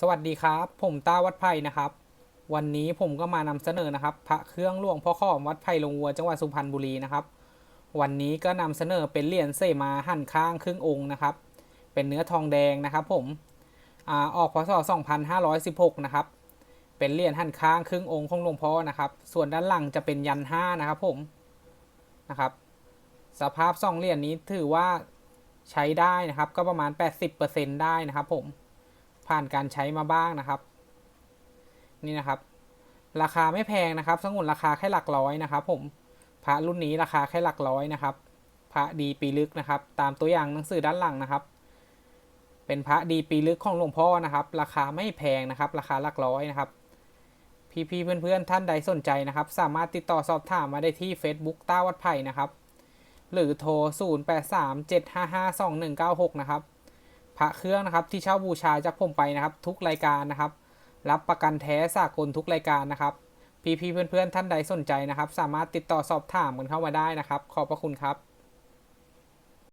สวัสดีครับ ผมต้าวัดไผ่นะครับ วันนี้ผมก็มานำเสนอนะครับพระเครื่องหลวงพ่อข้อมวัดไผ่ลงวัวจังหวัดสุพรรณบุรีนะครับ วันนี้ก็นำเสนอเป็นเหรียญเสมาหั่นข้างครึ่งองค์นะครับ เป็นเนื้อทองแดงนะครับ ผมอออกพศ2516นะครับ เป็นเหรียญหั่นข้างครึ่งองค์ของหลวงพ่อนะครับ ส่วนด้านหลังจะเป็นยันห้านะครับ ผมนะครับ สภาพสองเหรียญนี้ถือว่าใช้ได้นะครับ ก็ประมาณ 80%ได้นะครับ ผม ผ่านการใช้มาบ้างนะครับ นี่นะครับ ราคาไม่แพงนะครับสงวนราคาแค่หลักร้อยนะครับ ผมพระรุ่นนี้ราคาแค่หลักร้อยนะครับพระดีปีลึกนะครับ ตามตัวอย่างหนังสือด้านหลังนะครับ เป็นพระดีปีลึกของหลวงพ่อนะครับ ราคาไม่แพงนะครับ ราคาหลักร้อยนะครับ พี่ๆเพื่อนๆท่านใดสนใจนะครับ สามารถติดต่อสอบถามมาได้ที่ Facebook ต้าวัดไผ่นะครับ หรือโทร 0837552196 นะครับ พระเครื่องนะครับที่เช่าบูชาจากผมไปนะครับ ทุกรายการนะครับ รับประกันแท้สากลทุกรายการนะครับพี่ๆเพื่อนๆท่านใดสนใจนะครับ สามารถติดต่อสอบถามกันเข้ามาได้นะครับ ขอบพระคุณครับ